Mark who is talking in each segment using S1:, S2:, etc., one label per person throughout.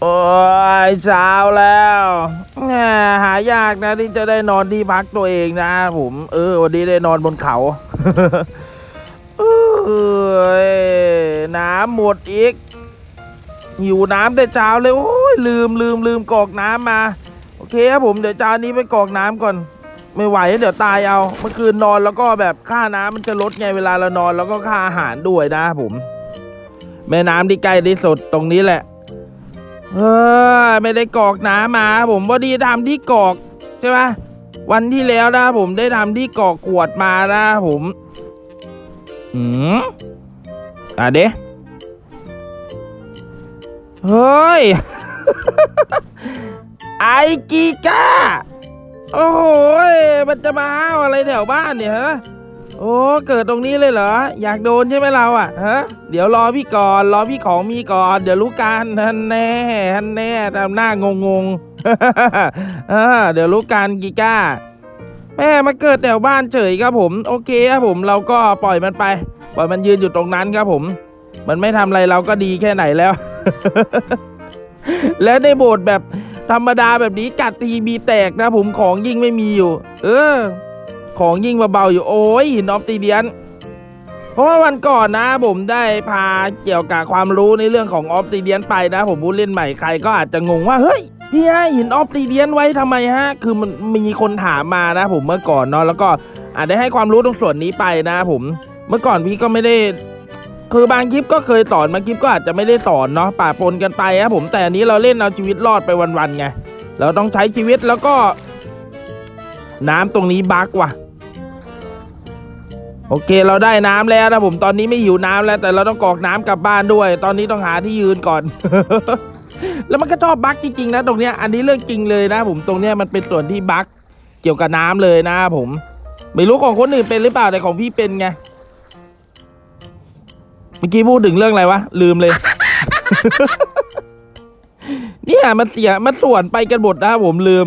S1: โอ้ยเช้าแล้วแหมหายากนะที่จะได้นอนที่พักตัวเองนะผมเออวันนี้ได้นอนบนเขาเอ้ยน้ำหมดอีกหิวน้ำแต่เช้าเลยโอ้ยลืมลืมลืมกรอกน้ำมา โอเคครับผมเดี๋ยวเช้านี้ไปกรอกน้ำก่อน ไม่ไหวเดี๋ยวตายเอา เมื่อคืนนอนแล้วก็แบบค่าน้ำมันจะลดไงเวลาเรานอนแล้วก็ค่าอาหารด้วยนะผม แม่น้ำที่ใกล้ที่สุดตรงนี้แหละ เออไม่ได้กอกน้ำมา ผมพอดีทำที่กอกใช่ไหมวันที่แล้วนะผมได้ทำที่กอกขวดมานะผมอืมอะเด้เฮ้ย ไอกีก้า โอ้โหมันจะมาอะไรแถวบ้านเนี่ยฮะ โอ้เกิดตรงนี้เลยเหรอ อยากโดนใช่ไหมเราอะฮะเดี๋ยวรอพี่ก่อนรอพี่ของมีก่อน เดี๋ยวรู้กันท่านแน่ท่านแน่ทำหน้างงงเออเดี๋ยวรู้กันกีก้าแม่มาเกิดแถวบ้านเฉยครับผม โอเคครับผมเราก็ปล่อยมันไป ปล่อยมันยืนอยู่ตรงนั้นครับผม มันไม่ทำอะไรเราก็ดีแค่ไหนแล้ว และในโบสถ์แบบธรรมดาแบบนี้กัดทีมีแตกนะผมของยิ่งไม่มีอยู่ เออ ของยิ่งเบาๆอยู่โอ้ยหินออฟติเดียน เพราะว่าวันก่อนนะผมได้พาเกี่ยวกับความรู้ในเรื่องของออฟติเดียนไปนะ ผมผู้เล่นใหม่ใครก็อาจจะงงว่าเฮ้ยพี่ให้หินออฟติเดียนไว้ทำไมฮะ คือมันมีคนถามมานะผมเมื่อก่อนเนาะแล้วก็อาจได้ให้ความรู้ตรงส่วนนี้ไปนะผมเมื่อก่อนพี่ก็ไม่ได้คือบางคลิปก็เคยสอนบางคลิปก็อาจจะไม่ได้สอนเนาะป่าปนกันไปครับผมแต่อันนี้เราเล่นเอาชีวิตรอดไปวันๆไงเราต้องใช้ชีวิตแล้วก็ น้ำตรงนี้บักว่ะ โอเคเราได้น้ำแล้วนะผมตอนนี้ไม่หิวน้ำแล้ว แต่เราต้องกอกน้ำกลับบ้านด้วย ตอนนี้ต้องหาที่ยืนก่อน แล้วมันก็ชอบบั๊กจริงๆนะตรงเนี้ยอันนี้เรื่องจริงเลยนะ ผมตรงเนี้ยมันเป็นส่วนที่บั๊กเกี่ยวกับน้ำเลยนะผม ไม่รู้ของคนอื่นเป็นหรือเปล่าแต่ของพี่เป็นไงเมื่อกี้พูดถึงเรื่องอะไรวะลืมเลย เนี่ยมันเสียมันส่วนไปกันหมดนะผมลืม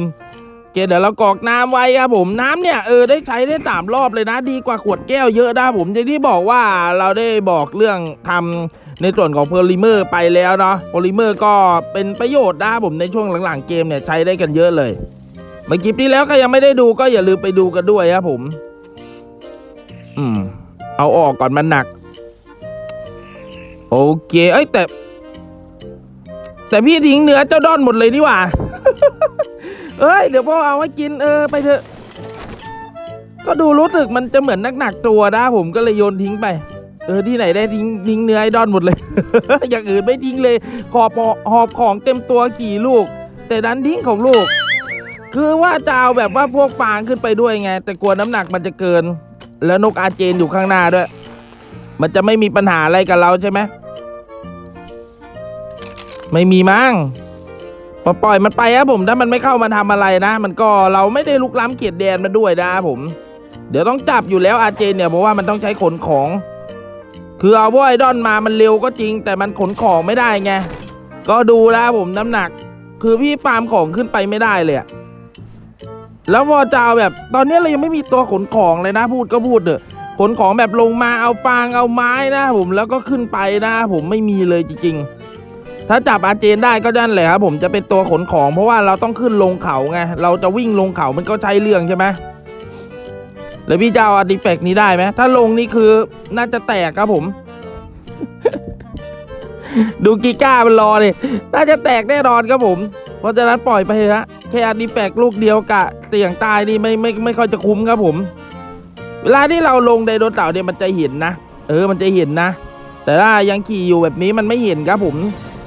S1: เคเดี๋ยวเรากรอกน้ำไว้ครับผมน้ำเนี่ยเออได้ใช้ได้สามรอบเลยนะ ดีกว่าขวดแก้วเยอะนะผมอย่างที่บอกว่าเราได้บอกเรื่องทำในส่วนของโพลิเมอร์ไปแล้วเนาะโพลิเมอร์ก็เป็นประโยชน์นะผมในช่วงหลังๆเกมเนี่ยใช้ได้กันเยอะเลยเมื่อกี้ที่แล้วก็ยังไม่ได้ดูก็อย่าลืมไปดูกันด้วยครับผม อืม เอาออกก่อนมันหนัก โอเค เอ้ยแต่ แต่พี่ทิ้งเนื้อเจ้าด้อนหมดเลยนี่หว่า เอ้ยเดี๋ยวพ่อเอาไว้กินเออไปเถอะ ก็ดูรู้สึกมันจะเหมือนหนักๆตัวนะผมก็เลยโยนทิ้งไป เออที่ไหนได้ทิ้งทิ้งเนื้อไอ้ดอนหมดเลย อย่างอื่นไม่ทิ้งเลยหอบหอบของเต็มตัวกี่ลูก แต่ดันทิ้งของลูก คือว่าจะเอาแบบว่าพวกฟางขึ้นไปด้วยไง แต่กลัวน้ำหนักมันจะเกิน แล้วนกอาเจนอยู่ข้างหน้าด้วย มันจะไม่มีปัญหาอะไรกับเราใช่ไหมไม่มีมั้ง ปล่อยมันไปครับผมถ้ามันไม่เข้ามาทำอะไรนะ มันก็เราไม่ได้ลุกล้ำเขตแดนมันด้วยนะผม เดี๋ยวต้องจับอยู่แล้วอาเจนเนี่ยเพราะว่ามันต้องใช้ขนของ คือเอาว่าไอดอนมามันเร็วก็จริง แต่มันขนของไม่ได้ไงก็ดูแล้วผมน้ำหนัก คือพี่ฟาร์มของขึ้นไปไม่ได้เลยอะแล้วพอจะเอาแบบ ตอนนี้เรายังไม่มีตัวขนของเลยนะ พูดก็พูดเถอะขนของแบบลงมาเอาฟางเอาไม้นะผมแล้วก็ขึ้นไปนะผมไม่มีเลยจริงๆ ถ้าจับอาเจนได้ก็นั่นแหละครับผมจะเป็นตัวขนของ เพราะว่าเราต้องขึ้นลงเขาไงเราจะวิ่งลงเขามันก็ใช้เรื่องใช่ไหมแล้วพี่จะเอาอาร์ติแฟกต์นี้ได้ไหมถ้าลงนี่คือน่าจะแตกครับผม ดูกีก้ามันรอเลยน่าจะแตกแน่นอนครับผม เพราะฉะนั้นปล่อยไปฮะแค่อาร์ติแฟกต์ลูกเดียวกะ เสี่ยงตายนี่ไม่ไม่ไม่ค่อยจะคุ้มครับผม เวลาที่เราลงไดโนเสาร์เนี่ยมันจะเห็นนะเออมันจะเห็นนะแต่ถ้ายังขี่อยู่แบบนี้มันไม่เห็นครับผม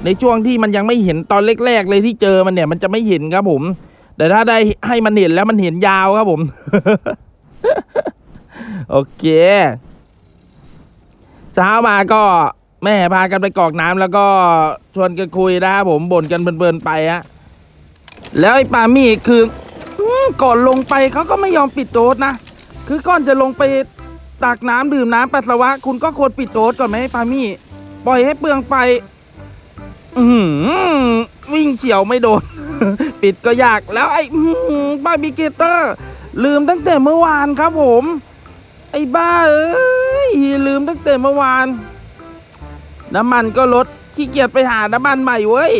S1: ในช่วงที่มันยังไม่เห็นตอนแรกๆเลยที่เจอมันเนี่ย มันจะไม่เห็นครับผม แต่ถ้าได้ให้มันเห็นแล้วมันเห็นยาวครับผม โอเคเช้ามาก็แม่พากันไปกรอกน้ำแล้วก็ชวนกันคุยนะครับผมบ่นกันเพลินๆไปฮะแล้วไอ้ปามี่คืออก่อนลงไปเขาก็ไม่ยอมปิดโต๊ะนะคือก่อนจะลงไปตักน้ำดื่มน้ำปัสสาวะ คุณก็ควรปิดโต๊ะก่อนไหมปามี่ปล่อยให้เปลืองไฟ อืวิ่งเฉียวไม่โดน ปิดก็ยากแล้วไอ้บาร์บีเกเตอร์ ลืมตั้งแต่เมื่อวานครับผม ไอ้บ้าเอ้ยลืมตั้งแต่เมื่อวาน น้ำมันก็ลดขี้เกียจไปหาน้ำมันใหม่เว้ย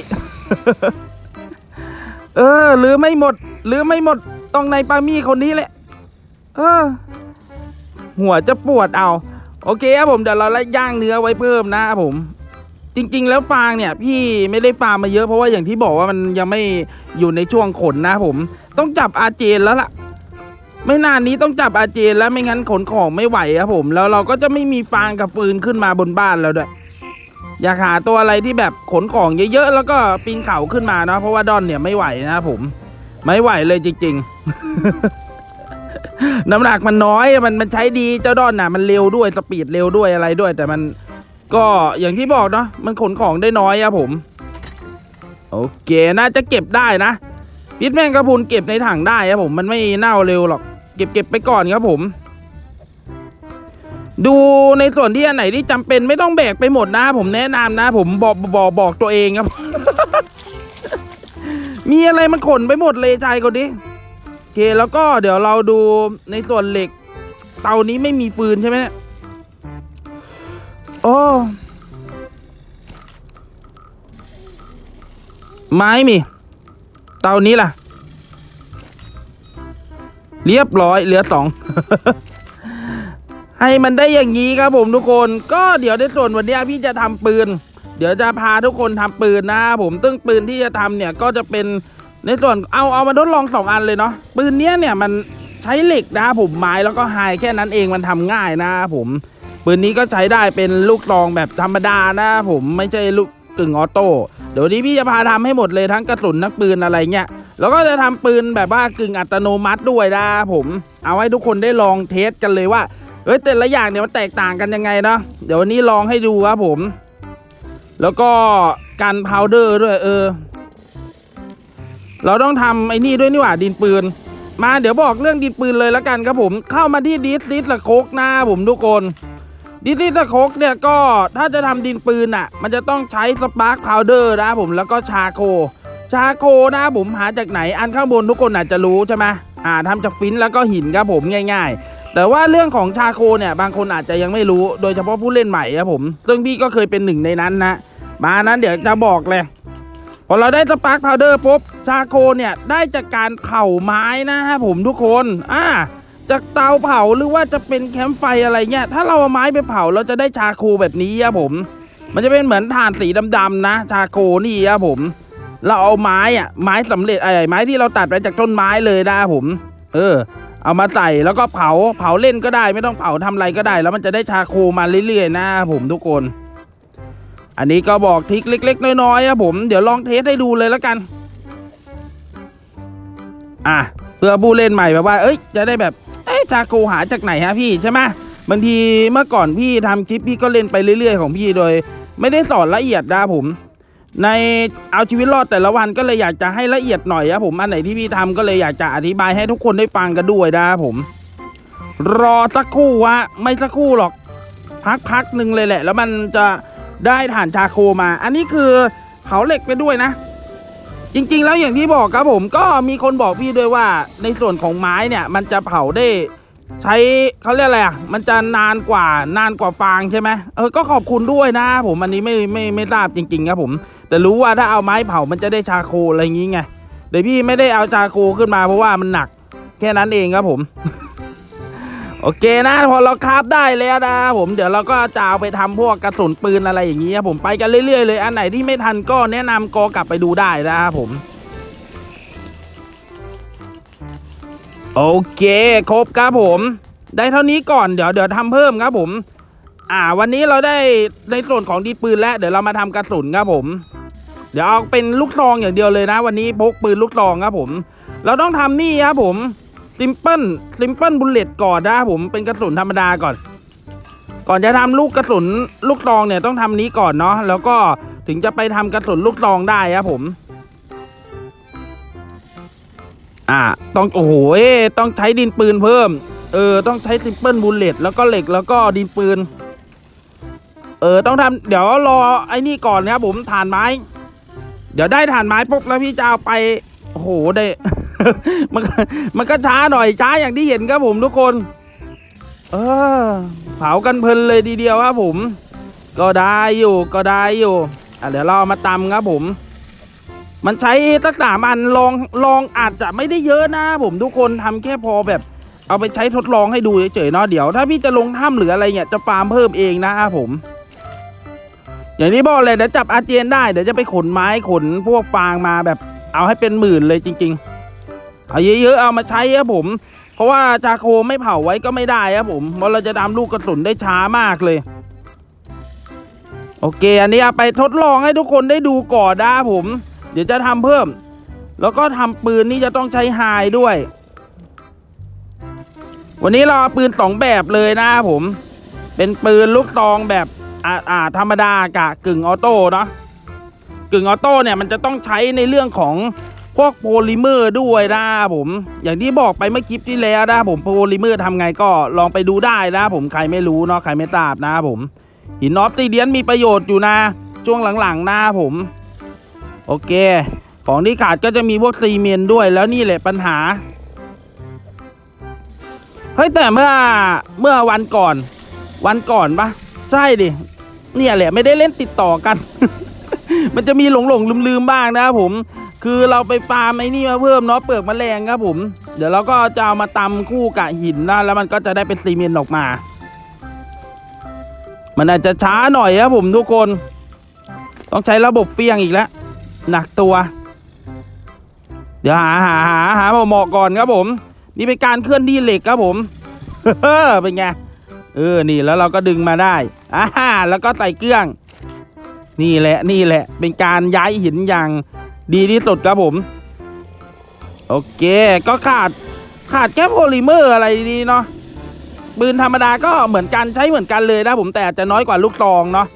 S1: เออหรือไม่หมดหรือไม่หมดต้องในปามี่คนนี้แหละ เออ หัวจะปวดเอา โอเคครับผมเดี๋ยวเราไล่ย่างเนื้อไว้เพิ่มนะครับผม จริง ๆ แล้วฟางเนี่ยพี่ไม่ได้ฟาร์มาเยอะเพราะว่าอย่างที่บอกว่ามันยังไม่อยู่ในช่วงขนนะผม ต้องจับอาเจนแล้วล่ะ ไม่นานนี้ต้องจับอาเจนแล้วไม่งั้นขนของไม่ไหวครับผม แล้วเราก็จะไม่มีฟางกับฟืนขึ้นมาบนบ้านแล้วด้วยอยากหาตัวอะไรที่แบบขนของเยอะๆแล้วก็ปีนเขาขึ้นมาเนาะเพราะว่าดอนเนี่ยไม่ไหวนะผม ไม่ไหวเลยจริง ๆ น้ำหนักมันน้อยมันมันใช้ดีเจ้าดอนน่ะ มันเร็วด้วยสปีดเร็วด้วยอะไรด้วย แต่มัน ก็อย่างที่บอกเนาะมันขนของได้น้อยอะผม โอเคน่าจะเก็บได้นะพิษแมงกระพุนเก็บในถังได้ครับผมมันไม่เน่าเร็วหรอก เก็บเก็บไปก่อนครับผม ดูในส่วนที่อันไหนที่จำเป็นไม่ต้องแบกไปหมดนะ ผมแนะนำนะ ผมบอกบอกบอกตัวเองครับ มีอะไรมันขนไปหมดเลยชายคนนี้โอเคแล้วก็เดี๋ยวเราดูในส่วนเหล็ก เตานี้ไม่มีฟืนใช่ไหมเนี่ย โอ้ไม้มี เตานี้ล่ะ เรียบร้อยเหลือสองให้มันได้อย่างนี้ครับผมทุกคนก็เดี๋ยวในส่วนวันนี้พี่จะทำปืน เดี๋ยวจะพาทุกคนทำปืนนะผมซึ่งปืนที่จะทำเนี่ยก็จะเป็นในส่วนเอาเอามาทดลองสองอันเลยเนาะปืนเนี้ยเนี่ยมันใช้เหล็กนะผมไม้แล้วก็ไฮแค่นั้นเองมันทำง่ายนะครับผม ปืนนี้ก็ใช้ได้เป็นลูกซองแบบธรรมดานะผมไม่ใช่ลูกกึ่งออโต้เดี๋ยวนี้พี่จะพาทำให้หมดเลยทั้งกระสุนทั้งปืนอะไรเงี้ยแล้วก็จะทำปืนแบบว่ากึ่งอัตโนมัติด้วยนะผมเอาให้ทุกคนได้ลองเทสกันเลยว่าเฮ้ยแต่ละอย่างเนี่ยมันแตกต่างกันยังไงเนาะเดี๋ยววันนี้ลองให้ดูครับผม แล้วก็การพาวเดอร์ด้วยเออ เราต้องทำไอ้นี่ด้วยนี่หว่าดินปืน มาเดี๋ยวบอกเรื่องดินปืนเลยแล้วกันครับผม เข้ามาที่ดิสลิสละโคกหน้าผมทุกคน ดิสลิสละโคกเนี่ยก็ถ้าจะทำดินปืนอะ มันจะต้องใช้สปาร์คพาวเดอร์นะผมแล้วก็ชาโค ชาโคนะผมหาจากไหนอันข้างบนทุกคนอาจจะรู้ใช่ไหมอ่าทำจากฟินแล้วก็หินครับผมง่าย ๆแต่ว่าเรื่องของชาโคเนี่ยบางคนอาจจะยังไม่รู้โดยเฉพาะผู้เล่นใหม่ครับผมซึ่งพี่ก็เคยเป็นหนึ่งในนั้นนะ มานั้นเดี๋ยวจะบอกเลย พอเราได้สปาร์คพาวเดอร์ปุ๊บชาโคเนี่ยได้จากการเผาไม้นะครับผมทุกคน อ่า จากเตาเผาหรือว่าจะเป็นแคมป์ไฟอะไรเงี้ย ถ้าเราเอาไม้ไปเผาเราจะได้ชาโคแบบนี้ครับผม มันจะเป็นเหมือนถ่านสีดำๆนะ ชาโคนี่ครับผม เราเอาไม้อะไม้สำเร็จไอ้ไม้ที่เราตัดไปจากต้นไม้เลยนะผม เออ เอามาใส่แล้วก็เผาเผาเล่นก็ได้ ไม่ต้องเผาทำอะไรก็ได้ แล้วมันจะได้ชาโคมาเรื่อยๆนะครับผมทุกคน อันนี้ก็บอกทริกเล็ก ๆ น้อยๆครับผม เดี๋ยวลองเทสให้ดูเลยแล้วกัน อะเพื่อผู้เล่นใหม่แบบว่า เอ้ย จะได้แบบ เอ้ยชาโคหาจากไหนฮะพี่ใช่ไหมบางทีเมื่อก่อนพี่ทำคลิปพี่ก็เล่นไปเรื่อย ๆ ของพี่โดย ไม่ได้สอนละเอียดนะผม ในเอาชีวิตรอดแต่ละวันก็เลยอยากจะให้ละเอียดหน่อยครับผมอันไหนที่พี่ทำก็เลยอยากจะอธิบายให้ทุกคนได้ฟังกันด้วยนะผม รอสักครู่วะไม่สักครู่หรอกพักพักหนึ่งเลยแหละ แล้วมันจะได้ฐานชาโคมา อันนี้คือเผาเหล็กไปด้วยนะ จริง ๆ แล้วอย่างที่บอกครับผมก็มีคนบอกพี่ด้วยว่า ในส่วนของไม้เนี่ย มันจะเผาได้ ใช้เขาเรียกอะไรอะมันจะนานกว่านานกว่าฟางใช่ไหมเออก็ขอบคุณด้วยนะ ผมอันนี้ไม่ไม่ไม่ทราบจริง ๆ ครับผม แต่รู้ว่าถ้าเอาไม้เผามันจะได้ชาโคอะไรอย่างงี้ไงเดี๋ยวพี่ไม่ได้เอาชาโคขึ้นมาเพราะว่ามันหนัก แค่นั้นเองครับผม โอเคนะพอเราคราฟได้แล้วนะผมเดี๋ยวเราก็จะเอาไปทำพวกกระสุนปืนอะไรอย่างงี้ครับผมไปกันเรื่อยๆเลยอันไหนที่ไม่ทันก็แนะนำก็กลับไปดูได้นะครับผมโอเคครบครับผม ได้เท่านี้ก่อนเดี๋ยวเดี๋ยวทำเพิ่มครับผม อ่า วันนี้เราได้ในส่วนของดีดปืนแล้วเดี๋ยวเรามาทำกระสุนครับผม เดี๋ยวเอาเป็นลูกซองอย่างเดียวเลยนะ วันนี้พกปืนลูกซองครับผม เราต้องทำนี่ครับผม ซิมเปิลซิมเปิลบุลเลตก่อนนะครับผมเป็นกระสุนธรรมดาก่อน ก่อนจะทำลูกกระสุนลูกซองเนี่ยต้องทำนี้ก่อนเนาะแล้วก็ถึงจะไปทำกระสุนลูกซองได้ครับผม อ่า ต้องโอ้โหต้องใช้ดินปืนเพิ่ม เออ ต้องใช้ซิมเปิลบูลเลตแล้วก็เหล็กแล้วก็ดินปืน เออ ต้องทำเดี๋ยวรอไอ้นี่ก่อนนะครับผมฐานไม้ เดี๋ยวได้ฐานไม้ปุ๊บแล้วพี่จะเอาไปโอ้โหได้ มันก็มันก็ช้าหน่อยช้าอย่างที่เห็นครับผมทุกคน เออ เผากันเพลินเลยทีเดียวครับผม ก็ได้อยู่ก็ได้อยู่อะเดี๋ยวเรามาตำครับผม มันใช้ตั้งสามอันลองลองอาจจะไม่ได้เยอะนะผมทุกคนทำแค่พอแบบ เอาไปใช้ทดลองให้ดูเฉยๆเนาะเดี๋ยว ถ้าพี่จะลงถ้ำหรืออะไรเนี่ยจะฟาร์มเพิ่มเองนะครับผมอย่างที่บอกเลยเดี๋ยวจับอาเจียนได้เดี๋ยวจะไปขนไม้ขนพวกฟางมาแบบเอาให้เป็นหมื่นเลยจริง ๆ เอาเยอะๆเอามาใช้ครับผม เพราะว่าชาโคไม่เผาไว้ก็ไม่ได้ครับผมเพราะเราจะดำลูกกระสุนได้ช้ามากเลย โอเค อันนี้ไปทดลองให้ทุกคนได้ดูก่อนนะผม เดี๋ยวจะทำเพิ่ม แล้วก็ทำปืนนี่จะต้องใช้ไฮด้วย วันนี้เราเอาปืนสองแบบเลยนะผม เป็นปืนลูกตองแบบอ่าอ่าธรรมดากะกึ่งออโต้เนาะกึ่งออโต้เนี่ยมันจะต้องใช้ในเรื่องของ พวกโพลิเมอร์ด้วยนะผม อย่างที่บอกไปเมื่อคลิปที่แล้วนะผมโพลิเมอร์ทำไงก็ลองไปดูได้นะผมใครไม่รู้เนาะใครไม่ทราบนะผมหินออฟติเดียนมีประโยชน์อยู่นะ ช่วงหลังๆนะผม โอเค ของที่ขาดก็จะมีพวกซีเมนด้วยแล้วนี่แหละปัญหาเฮ้ยแต่เมื่อเมื่อวันก่อน วันก่อนปะใช่ดิเนี่ยแหละไม่ได้เล่นติดต่อกัน มันจะมีหลงหลงลืมลืมๆบ้างนะครับผม คือเราไปฟาร์มไอ้นี่มาเพิ่มเนาะเปลือกมะแมลงครับผม เดี๋ยวเราก็จะเอามาตำคู่กับหินนะแล้วมันก็จะได้เป็นซีเมนต์ออกมา มันอาจจะช้าหน่อยครับผมทุกคน ต้องใช้ระบบเฟียงอีกแล้วหนักตัว เดี๋ยวหาหาหาหาเหมาะก่อนครับผม นี่เป็นการเคลื่อนที่เหล็กครับผมเป็นไงเออนี่แล้วเราก็ดึงมาได้อ่าแล้วก็ใส่เครื่อง นี่แหละนี่แหละ เป็นการย้ายหินอย่าง ดีที่สุดครับผม โอเค ก็ขาดขาดแค่โพลิเมอร์อะไรดีเนาะปืนธรรมดาก็เหมือนกันใช้เหมือนกันเลยนะผมแต่จะน้อยกว่าลูกตองเนาะ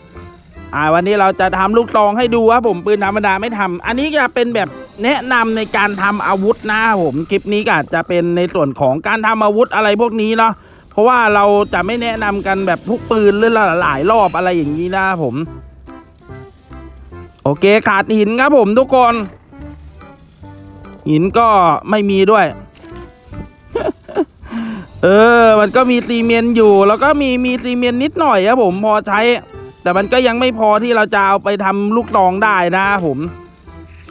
S1: อ่าวันนี้เราจะทำลูกตองให้ดูครับผมปืนธรรมดาไม่ทำอันนี้จะเป็นแบบแนะนำในการทำอาวุธนะครับผมคลิปนี้ก็อาจจะเป็นในส่วนของการทำอาวุธอะไรพวกนี้เนาะเพราะว่าเราจะไม่แนะนำกันแบบทุกปืนหรือหลายรอบอะไรอย่างนี้นะผม โอเคขาดหินครับผมทุกคน หินก็ไม่มีด้วย เออ มันก็มีซีเมนต์อยู่ แล้วก็มีมีซีเมนต์นิดหน่อยครับผมพอใช้ แต่มันก็ยังไม่พอที่เราจะเอาไปทำลูกตองได้นะผม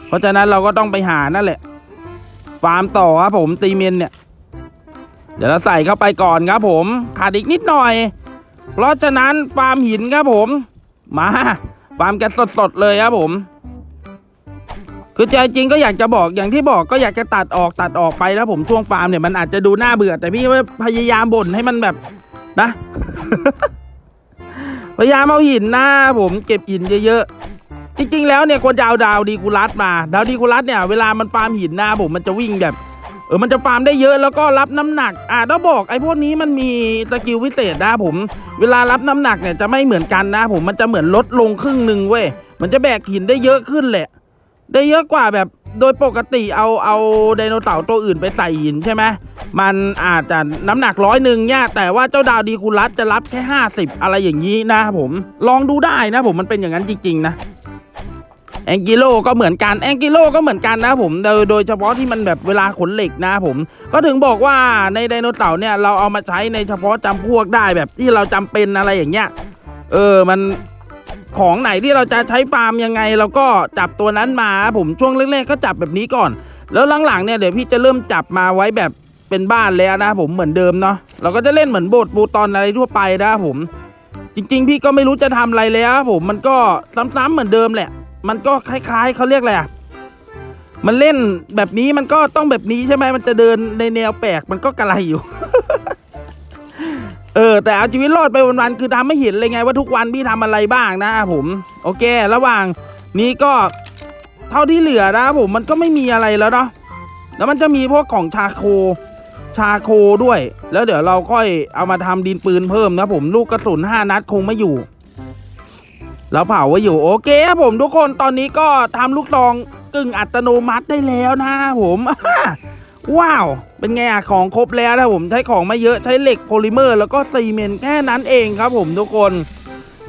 S1: เพราะฉะนั้นเราก็ต้องไปหานั่นแหละ ฟาร์มต่อครับผมซีเมนต์เนี่ย เดี๋ยวเราใส่เข้าไปก่อนครับผม ขาดอีกนิดหน่อย เพราะฉะนั้นฟาร์มหินครับผม มา ฟาร์มกันสดๆเลยครับผม คือใจจริงก็อยากจะบอกอย่างที่บอกก็อยากจะตัดออกตัดออกไปแล้วผมช่วงฟาร์มเนี่ยมันอาจจะดูน่าเบื่อแต่พี่พยายามบ่นให้มันแบบนะ พยายามเอาหินหน้าผมเก็บหินเยอะๆจริงๆแล้วเนี่ยควรจะเอาดาวดีกูรัสมา ดาวดีกูรัสเนี่ยเวลามันฟาร์มหินหน้าผมมันจะวิ่งแบบ ออมันจะฟาร์มได้เยอะแล้วก็รับน้ำหนัก อ่าต้องบอกไอ้พวกนี้มันมีสกิลพิเศษนะผม เวลารับน้ำหนักเนี่ยจะไม่เหมือนกันนะผมมันจะเหมือนลดลงครึ่งหนึ่งเว้ยมันจะแบกหินได้เยอะขึ้นแหละ ได้เยอะกว่าแบบโดยปกติเอาเอาไดโนเสาร์ตัวอื่นไปใส่หินใช่ไหมมันอาจจะน้ำหนักร้อยหนึ่งเนี่ยแต่ว่าเจ้าดาวดีคูลัสจะรับแค่ห้าสิบอะไรอย่างนี้นะผม ลองดูได้นะผมมันเป็นอย่างนั้นจริง ๆ นะ แองกิโลก็เหมือนกันแองกิโลก็เหมือนกันนะผมโดยโดยเฉพาะที่มันแบบเวลาขนเหล็กนะผม ก็ถึงบอกว่าในไดโนเสาร์เนี่ยเราเอามาใช้ในเฉพาะจำพวกได้แบบที่เราจำเป็นอะไรอย่างเงี้ยเออมันของไหนที่เราจะใช้ฟาร์มยังไงเราก็จับตัวนั้นมาผมช่วงแรกๆก็จับแบบนี้ก่อน แล้วหลังๆเนี่ยเดี๋ยวพี่จะเริ่มจับมาไว้แบบเป็นบ้านแล้วนะผมเหมือนเดิมเนาะเราก็จะเล่นเหมือนโบสถ์บูตอนอะไรทั่วไปนะผม จริง ๆ พี่ก็ไม่รู้จะทำอะไรแล้วผมมันก็ซ้ำๆเหมือนเดิมแหละ มันก็คล้ายๆเขาเรียกอะไรอะมันเล่นแบบนี้มันก็ต้องแบบนี้ใช่ไหมมันจะเดินในแนวแปลกมันก็กระไรอยู่ เออ แต่เอาชีวิตรอดไปวันๆคือทำให้เห็นเลยไงว่าทุกวันพี่ทำอะไรบ้างนะผม โอเค ระหว่างนี้ก็เท่าที่เหลือนะผมมันก็ไม่มีอะไรแล้วเนาะแล้วมันจะมีพวกของชาโค ชาโคด้วย แล้วเดี๋ยวเราค่อยเอามาทำดินปืนเพิ่มนะผมลูกกระสุนห้านัดคงไม่อยู่ แล้วเผาไว้อยู่โอเคครับผมทุกคนตอนนี้ก็ทำลูกซองกึ่งอัตโนมัติได้แล้วนะผมว้าว เป็นไงอะของครบแล้วนะผมใช้ของไม่เยอะใช้เหล็กโพลิเมอร์ แล้วก็ซีเมนต์แค่นั้นเองครับผมทุกคน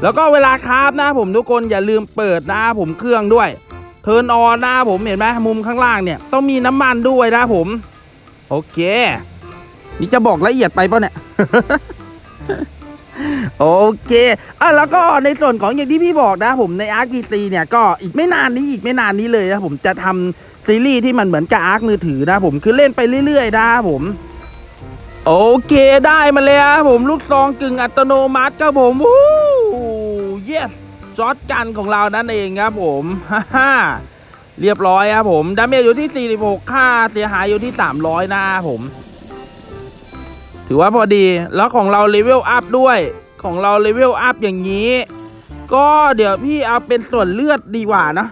S1: แล้วก็เวลาคราฟนะผมทุกคนอย่าลืมเปิดนะผมเครื่องด้วย เทิร์นออนนะผมเห็นไหมมุมข้างล่างเนี่ยต้องมีน้ำมันด้วยนะผม โอเค นี่จะบอกละเอียดไปป่ะเนี่ย โอเคอะแล้วก็ในส่วนของอย่างที่พี่บอกนะ ผมในอาร์ t ซีเนี่ยก็อีกไม่นานนี้อีกไม่นานนี้เลยนะผมจะทำซีรีส์ที่มันเหมือนกับอาร์ c มือถือนะผมคือเล่นไปเรื่อยๆนะผมโอเคได้มาแล้วผมลูกซองกึ่งอัตโนมัติครับผมวู้เยสช็อตกันของเรานั่นเองครับผมฮ่าฮ่าเรียบร้อยครับผมดาเมจอยู่ที่ 46 ค่าเสียหายอยู่ที่ 300 นะผม ถือว่าพอดีแล้วของเราเลเวลอัพด้วย ของเราเลเวลอัพอย่างนี้ ก็เดี๋ยวพี่เอาเป็นส่วนเลือดดีกว่านะ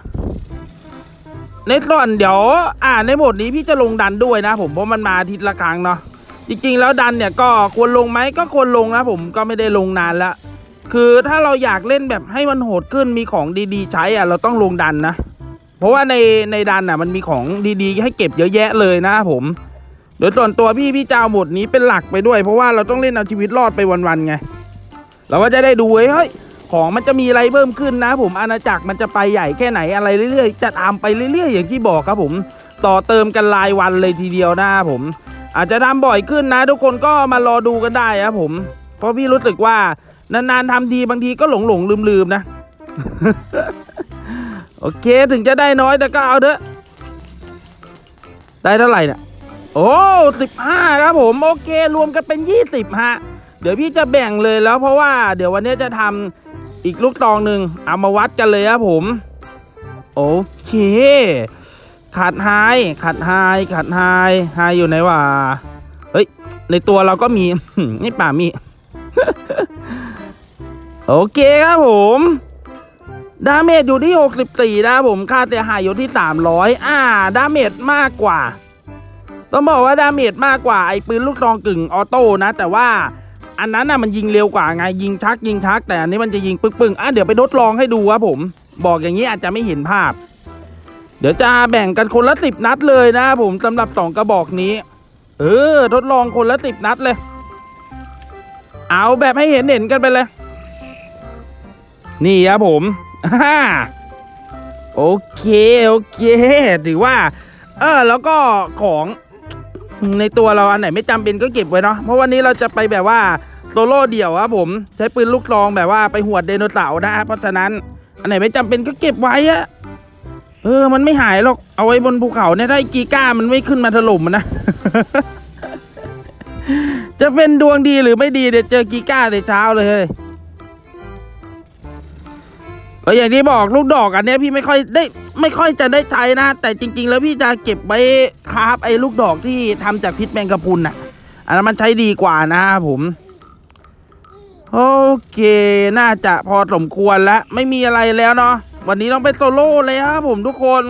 S1: ในส่วนเดี๋ยว อ่าในโหมดนี้พี่จะลงดันด้วยนะผมเพราะมันมาอาทิตย์ละครั้งเนาะจริงๆ แล้วดันเนี่ยก็ควรลงไหมก็ควรลงนะผมก็ไม่ได้ลงนานล้วคือถ้าเราอยากเล่นแบบให้มันโหดขึ้นมีของดีๆ ใช้อะเราต้องลงดันนะ เพราะว่าในในดันอะมันมีของดีๆ ให้เก็บเยอะแยะเลยนะผม โดยส่วนตัวพี่พี่เจ้าหมดนี้เป็นหลักไปด้วย เพราะว่าเราต้องเล่นเอาชีวิตรอดไปวันๆไง เราก็จะได้ดูเว้ยเฮ้ยของมันจะมีอะไรเพิ่มขึ้นนะ ผมอาณาจักรมันจะไปใหญ่แค่ไหนอะไรเรื่อยๆจะตามไปเรื่อย ๆ อย่างที่บอกครับผม ต่อเติมกันรายวันเลยทีเดียวนะผม อาจจะทำบ่อยขึ้นนะ ทุกคนก็มารอดูกันได้ครับผม เพราะพี่รู้สึกว่านานๆทำดีบางทีก็หลงหลงลืมลืมๆนะ โอเคถึงจะได้น้อยแต่ก็เอาเถอะได้เท่าไหร่เนี่ย โอ้สิบห้าครับผมโอเครวมกันเป็นยี่สิบฮะ เดี๋ยวพี่จะแบ่งเลยแล้วเพราะว่าเดี๋ยววันนี้จะทำอีกลูกตองหนึ่งเอามาวัดกันเลยครับผม โอเค ขาดไฮขาดไฮขาดไฮไฮอยู่ไหนวะเฮ้ย ในตัวเราก็มี นี่ป่ามี โอเคครับผมดาเมจอยู่ที่ 64 นะครับผม ค่าเสียหายอยู่ที่ 300 อ่า ดาเมจมากกว่า ต้องบอกว่าดาเมจมากกว่าไอ้ปืนลูกซองกึ่งออโต้นะ แต่ว่าอันนั้นน่ะมันยิงเร็วกว่าไงยิงชักยิงชัก แต่อันนี้มันจะยิงปึ้งๆอะเดี๋ยวไปทดลองให้ดูครับผม บอกอย่างนี้อาจจะไม่เห็นภาพ เดี๋ยวจะแบ่งกันคนละสิบนัดเลยนะผมสำหรับสองกระบอกนี้ เออ ทดลองคนละสิบนัดเลย เอาแบบให้เห็นเห็นกันไปเลย นี่ครับผมฮ่าโอเค โอเค ถือว่า เออ แล้วก็ของ ในตัวเราอันไหนไม่จำเป็นก็เก็บไว้เนาะเพราะวันนี้เราจะไปแบบว่าโซโล่เดี่ยวครับผมใช้ปืนลูกซองแบบว่าไปหวดไดโนเสาร์นะเพราะฉะนั้นอันไหนไม่จำเป็นก็เก็บไว้อะเออ มันไม่หายหรอก เอาไว้บนภูเขาเนี่ยไอ้กีก้ามันไม่ขึ้นมาถล่มมันนะ จะเป็นดวงดีหรือไม่ดีเดี๋ยวเจอกีก้าในเช้าเลย ก็อย่างที่บอกลูกดอกอันเนี้ยพี่ไม่ค่อยได้ไม่ค่อยจะได้ใช้นะ แต่จริง ๆ แล้วพี่จะเก็บไว้คราฟไอ้ลูกดอกที่ทำจากพิษแมงกะพรุนน่ะ อันนั้นมันใช้ดีกว่านะครับผม โอเค น่าจะพอสมควรแล้ว ไม่มีอะไรแล้วเนาะวันนี้ต้องไปโซโล่เลยครับผมทุกคน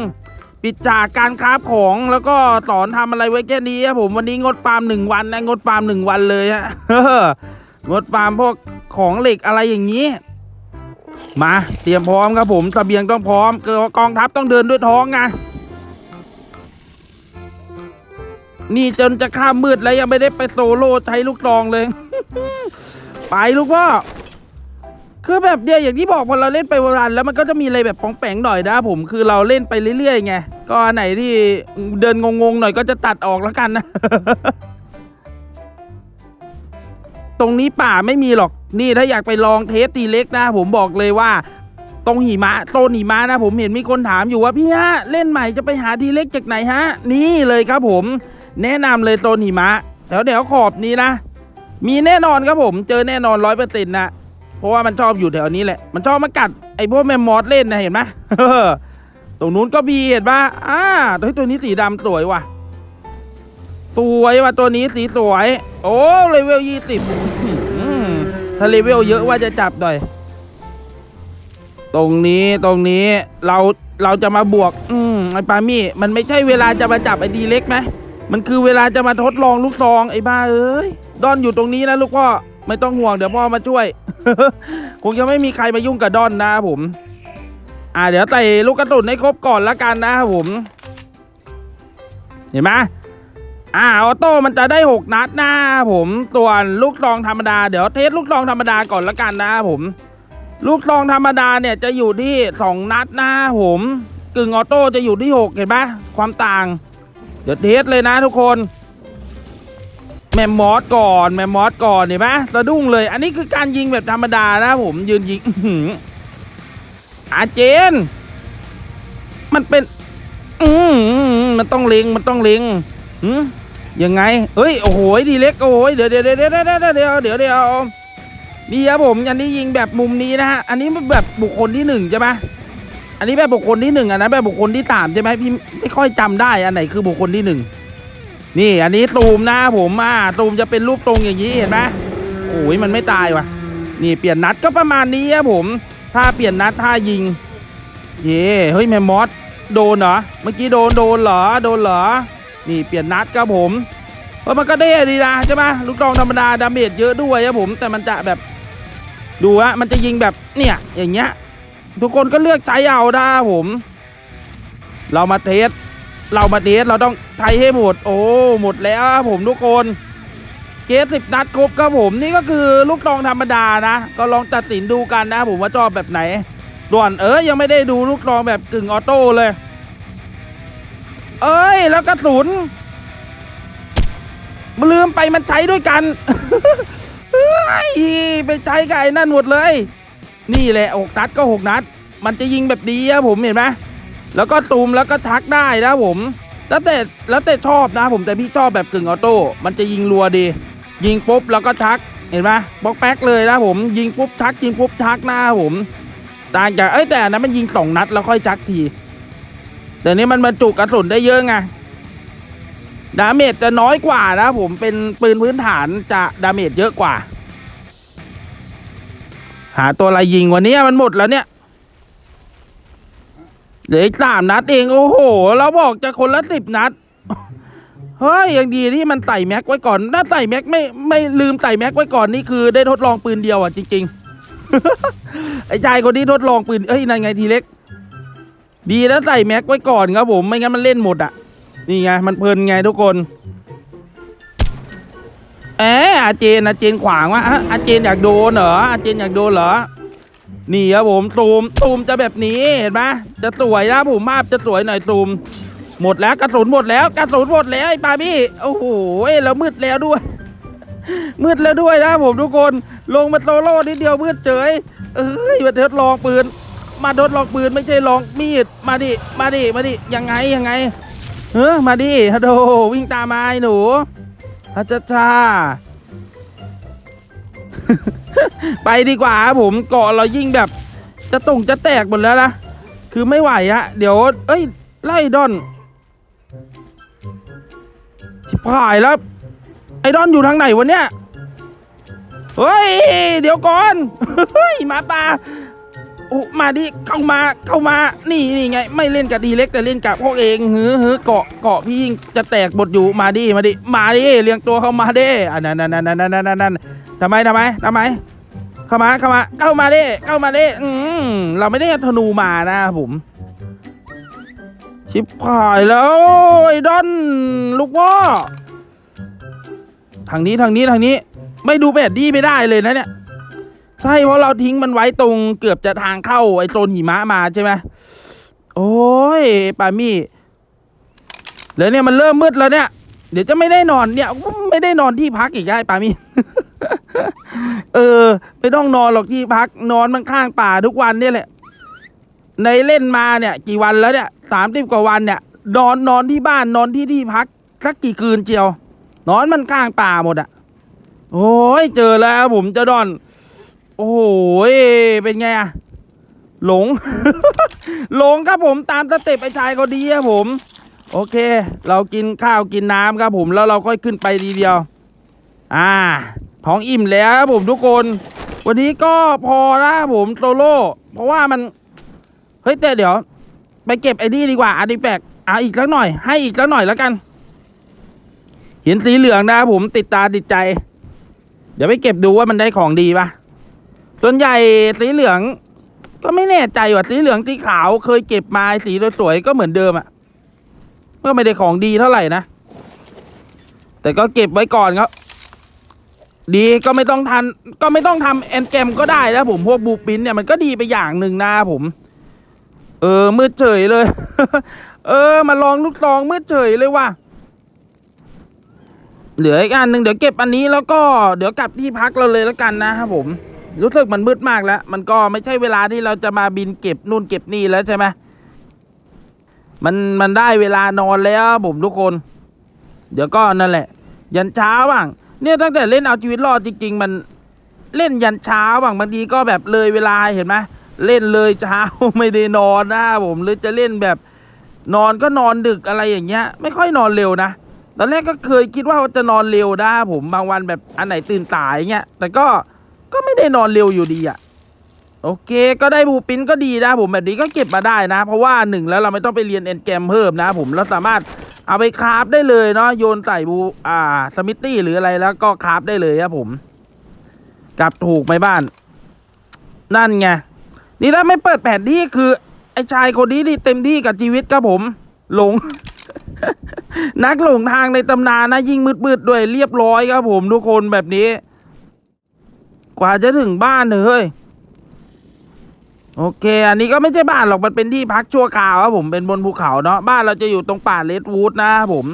S1: ปิดจากการคราฟของแล้วก็สอนทำอะไรไว้แค่นี้ครับผมวันนี้งดฟาร์มหนึ่งวันนะงดฟาร์มหนึ่งวันเลยฮะ งดฟาร์มพวกของเหล็กอะไรอย่างนี้ มาเตรียมพร้อมครับผมเบียงต้องพร้อมเกิดว่ากองทัพต้องเดินด้วยท้องไงนี่จนจะข้ามมืดแล้วยังไม่ได้ไปโซโล่ใช้ลูกตองเลย ไปลูกพ่อคือแบบเดียวอย่างที่บอกพอเราเล่นไปวันแล้วมันก็จะมีอะไรแบบปองแปงหน่อยนะผมคือเราเล่นไปเรื่อยๆไงก็อันไหนที่เดินงงๆหน่อยก็จะตัดออกแล้วกันนะ ตรงนี้ป่าไม่มีหรอก นี่ถ้าอยากไปลองเทสตีเล็กนะ ผมบอกเลยว่าตรงหิมะโซนหิมะนะ ผมเห็นมีคนถามอยู่ว่าพี่ฮะเล่นใหม่จะไปหาทีเล็กจากไหนฮะ นี่เลยครับผม แนะนำเลยโซนหิมะแถวแถวขอบนี้นะ มีแน่นอนครับผม เจอแน่นอนร้อยเปอร์เซ็นต์นะเพราะว่ามันชอบอยู่แถวนี้แหละ มันชอบมากัดไอ้พวกแมมมอสเล่นนะเห็นไหมตรงนู้นก็มีเห็นปะอ่าเฮ้ยตัวนี้สีดำสวยว่ะ สวยว่ะตัวนี้สีสวย โอ้เลเวลยี่สิบ ถ้าเลเวลเยอะว่าจะจับหน่อย ตรงนี้ตรงนี้เราเราจะมาบวก อืมไอ้ปามี่ มันไม่ใช่เวลาจะมาจับไอ้ดีเล็กไหมมันคือเวลาจะมาทดลองลูกซองไอ้บ้าเอ้ยดอนอยู่ตรงนี้นะลูกพ่อไม่ต้องห่วงเดี๋ยวพ่อมาช่วย คงจะไม่มีใครมายุ่งกับดอนนะครับผม อ่าเดี๋ยวใส่ลูกกระสุนให้ครบก่อนละกันนะครับผม เห็นไหม อ่าออโต้มันจะได้หกนัดนะผมส่วนลูกซองธรรมดาเดี๋ยวเทสลูกซองธรรมดาก่อนละกันนะครับผม ลูกซองธรรมดาเนี่ยจะอยู่ที่สองนัดนะผมกึ่งออโต้จะอยู่ที่หกเห็นไหมความต่าง เดี๋ยวเทสเลยนะทุกคน แมมมอสก่อน แมมมอสก่อนเห็นไหมสะดุ้งเลย อันนี้คือการยิงแบบธรรมดานะผมยืนยิงอืออาเจน มันเป็น อืมมันต้องเล็งมันต้องเล็งหืม ยังไง เอ้ย โอ้โหดีเล็ก โอ้โหเดี๋ยวเดี๋ยวเดี๋ยวเดี๋ยวเดี๋ยวเดี๋ยวเดี๋ยวเดี๋ยวนี่ครับผม อันนี้ยิงแบบมุมนี้นะฮะ อันนี้แบบบุคคลที่หนึ่งใช่ไหมอันนี้แบบบุคคลที่หนึ่งอันนั้นแบบบุคคลที่สามใช่ไหมพี่ไม่ค่อยจำได้ อันไหนคือบุคคลที่หนึ่งนี่ อันนี้ตูมนะผม อ่า ตูมจะเป็นรูปตรงอย่างนี้เห็นไหมโอ้ยมันไม่ตายว่ะ นี่เปลี่ยนนัดก็ประมาณนี้ครับผม ถ้าเปลี่ยนนัดถ้ายิง เย่เฮ้ยแมมมอสโดนเหรอ เมื่อกี้โดนโดนเหรอ โดนเหรอ นี่เปลี่ยนนัดครับผมเออมันก็ได้ดีนะใช่ไหมลูกดองธรรมดาดาเมจเยอะด้วยครับผมแต่มันจะแบบดูฮะมันจะยิงแบบเนี่ยอย่างเงี้ยทุกคนก็เลือกใช้เอาได้ครับผม เรามาเทสเรามาเทสเราต้องใช้ให้หมด โอ้หมดแล้วครับผมทุกคนเกสสิบนัดครบครับผมนี่ก็คือลูกดองธรรมดานะ ก็ลองตัดสินดูกันนะผมว่าชอบแบบไหนด่วนเอ้ยยังไม่ได้ดูลูกดองแบบกึ่งออโต้เลย เอ้ย แล้วกระสุนลืมไปมันใช้ด้วยกันเฮ้ยไปใช้กับไอ้นั่นหมดเลย นี่แหละหกนัดก็หกนัด มันจะยิงแบบดีอะผมเห็นไหมแล้วก็ตูมแล้วก็ชักได้นะผม แล้วแต่แล้วแต่ชอบนะผมแต่พี่ชอบแบบกึ่งออโต้ มันจะยิงรัวดี ยิงปุ๊บแล้วก็ชัก เห็นไหมบล็อกแป๊กเลยนะผม ยิงปุ๊บชัก ยิงปุ๊บชักหน้าผม ต่างจากเอ้ยแต่นนั้นมันยิงสองนัดแล้วค่อยชักที แต่นี้มันบรรจุกระสุนได้เยอะไงดาเมจจะน้อยกว่านะผมเป็นปืนพื้นฐานจะดาเมจเยอะกว่า หาตัวอะไรยิงวันนี้มันหมดแล้วเนี่ยเหลืออีกสามนัดเองโอ้โห เราบอกจะคนละสิบนัดเฮ้ยยังดีที่มันใส่แม็กไว้ก่อนถ้าใส่แม็กไม่ไม่ลืมใส่แม็กไว้ก่อนนี่คือได้ทดลองปืนเดียวอะจริงๆไอ้ชายคนที่ทดลองปืนเอ้ยนั่นไงทีเล็ก ดีแล้วใส่แม็กไว้ก่อนครับผมไม่งั้นมันเล่นหมดอะ นี่ไงมันเพลินไงทุกคนแอบอาเจนอาเจนขวางวะอาเจนอยากโดนเหรออาเจนอยากโดนเหรอนี่ครับผมตูมตูมจะแบบนี้เห็นไหมจะสวยนะผมภาพจะสวยหน่อยตูมหมดแล้วกระสุนหมดแล้วกระสุนหมดแล้วไอ้ปาพี่โอ้โหแล้วมืดแล้วด้วย มืดแล้วด้วยนะผมทุกคน ลงมาโซโล่นิดเดียวมืดเฉยเอ้ยมาทดลองปืน มาทดลองปืนไม่ใช่ลองมีด มาดิ มาดิ มาดิ ยังไง ยังไง เออมาดิฮัลโหลวิ่งตามมาไอ้หนูฮัจชาไปดีกว่าผมเกาะเรายิ่งแบบ จะตรงจะแตกหมดแล้วนะ คือไม่ไหวฮะเดี๋ยว เอ้ย ไล่ดอนชิบหายแล้ว ไอ้ดอนอยู่ทางไหนวะเนี่ย เฮ้ย เดี๋ยวก่อน เฮ้ยหมาป่า โอ้มาดิเข้ามาเข้ามา นี่นี่ไง ไม่เล่นกับดีเล็กแต่เล่นกับพวกเองเฮ้อเฮ้อเกาะเกาะพี่ยิ่งจะแตกหมดอยู่มาดิมาดิมาดิเรียงตัวเข้ามาดิอันนั้นนั่นนั่นนั่นนั่นนั่นทำไมทำไมทำไมเข้ามาเข้ามาเข้ามาดิเข้ามาดิอืมเราไม่ได้ธนูมานะครับผมชิบหายแล้วไอ้ดอนลูกว่าทางนี้ทางนี้ทางนี้ ไม่ดูแผนที่ไม่ได้เลยนะเนี่ย ใช่เพราะเราทิ้งมันไว้ตรงเกือบจะทางเข้าไอ้โซนหิมะมาใช่ไหมโอ้ยปามี่แล้วเนี่ยมันเริ่มมืดแล้วเนี่ย เดี๋ยวจะไม่ได้นอนเนี่ยไม่ได้นอนที่พักอีกได้ปามี่เออ ไม่ต้องนอนหรอกที่พักนอนมันข้างป่าทุกวันเนี่ยแหละในเล่นมาเนี่ย กี่วันแล้วเนี่ยสามสิบกว่าวันเนี่ย นอนนอนที่บ้านนอนที่ที่พักสักกี่คืนเจียว นอนมันข้างป่าหมดอะโอ้ยเจอแล้วผมจะดอน โอ้โหเป็นไงอะหลง หลงครับผมตามสเต็ปไอ้ชายเขาดีครับผม โอเค เรากินข้าวกินน้ำครับผมแล้วเราค่อยขึ้นไปดีเดียว อ่า ท้องอิ่มแล้วครับผมทุกคน วันนี้ก็พอแล้วผมโซโล่เพราะว่ามัน เฮ้ยแต่เดี๋ยว ไปเก็บไอ้นี่ดีกว่าอาร์ติแฟกต์อะอีกสักหน่อย ให้อีกสักหน่อยแล้วกัน เห็นสีเหลืองนะครับผมติดตาติดใจ เดี๋ยวไปเก็บดูว่ามันได้ของดีปะ ส่วนใหญ่สีเหลือง ก็ไม่แน่ใจว่าสีเหลืองสีขาวเคยเก็บมาสีสวยๆก็เหมือนเดิมอะ่ะก็ไม่ได้ของดีเท่าไหร่นะ แต่ก็เก็บไว้ก่อนครับ ดีก็ไม่ต้องทัน ก็ไม่ต้องทำแอนแกมก็ได้นะผมพวกบูปินเนี่ยมันก็ดีไปอย่างหนึ่งนะผม เออมืดเฉยเลย เออ มาลองลูกซองมืดเฉยเลยว่ะเหลืออีกอันหนึ่งเดี๋ยวเก็บอันนี้แล้วก็เดี๋ยวกลับที่พักเราเลยแล้วกันนะครับผม รู้สึกมันมืดมากแล้ว มันก็ไม่ใช่เวลาที่เราจะมาบินเก็บนู่นเก็บนี่แล้วใช่ไหมมันมันได้เวลานอนแล้วผมทุกคน เดี๋ยวก็นั่นแหละ ยันเช้าบ้าง เนี่ยตั้งแต่เล่นเอาชีวิตรอดจริง ๆ มันเล่นยันเช้าบ้างบางทีก็แบบเลยเวลาเห็นไหมเล่นเลยเช้าไม่ได้นอนนะผมหรือจะเล่นแบบนอนก็นอนดึกอะไรอย่างเงี้ย ไม่ค่อยนอนเร็วนะตอนแรกก็เคยคิดว่าจะนอนเร็วนะผมบางวันแบบอันไหนตื่นสายเงี้ยแต่ก็ ไม่ได้นอนเร็วอยู่ดีอะโอเค ก็ได้บูปินก็ดีนะผมแบบนี้ก็เก็บมาได้นะ เพราะว่าหนึ่งแล้วเราไม่ต้องไปเรียนเอ็นแกรมเพิ่มนะ ผมเราสามารถเอาไปคราฟได้เลยเนาะโยนใส่บูอ่าสมิตตี้หรืออะไรแล้วก็คราฟได้เลยครับผมกลับถูกไหมบ้าน นั่นไงนี่ถ้าไม่เปิดแผนที่คือ ไอ้ชายคนนี้นี่เต็มที่กับชีวิตครับผม หลง นักหลงทางในตำนานนะยิ่งมืดๆด้วยเรียบร้อยครับผมทุกคนแบบนี้ กว่าจะถึงบ้านเถอะเฮ้ยโอเค อันนี้ก็ไม่ใช่บ้านหรอก มันเป็นที่พักชั่วคราวครับผมเป็นบนภูเขาเนาะ บ้านเราจะอยู่ตรงป่าเลดวูดนะครับผม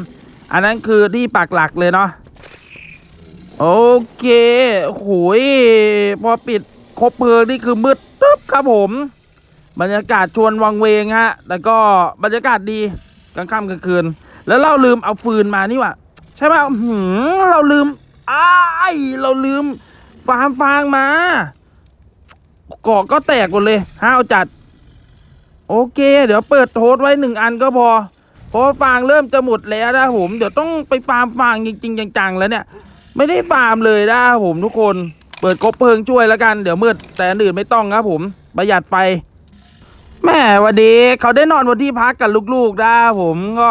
S1: อันนั้นคือที่ปักหลักเลยเนาะ โอเคโหยพอปิดครบเพลิงนี่คือมืดตึ๊บครับผม บรรยากาศชวนวังเวงฮะ แต่ก็บรรยากาศดีกลางค่ำกลางคืน แล้วเราลืมเอาฟืนมานี่ว่ะ ใช่ไหมหือเราลืมอ้ายเราลืม ฟางฟางมาเกาะก็แตกหมดเลยห้าวจัด โอเค เดี๋ยวเปิดโทสไว้หนึ่งอันก็พอ เพราะฟางเริ่มจะหมดแล้วนะผม เดี๋ยวต้องไปฟาร์มฟางจริงๆจังๆแล้วเนี่ย ไม่ได้ฟาร์มเลยนะผมทุกคน เปิดกบเพลิงช่วยแล้วกัน เดี๋ยวมืดแต่อื่นไม่ต้องครับผมประหยัดไฟแม่วันดีเขาได้นอนบนที่พักกับลูกๆนะผมก็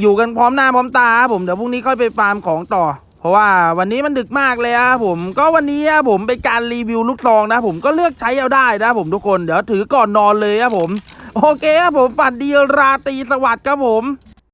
S1: อยู่กันพร้อมหน้าพร้อมตาผมเดี๋ยวพรุ่งนี้ค่อยไปฟาร์มของต่อ เพราะว่าวันนี้มันดึกมากเลยครับผมก็วันนี้อะผมเป็นการรีวิวลูกซองนะ ผมก็เลือกใช้เอาได้นะผมทุกคนเดี๋ยวถือก่อนนอนเลยครับผม โอเคครับผมฝันดีราตรีสวัสดิ์ครับผม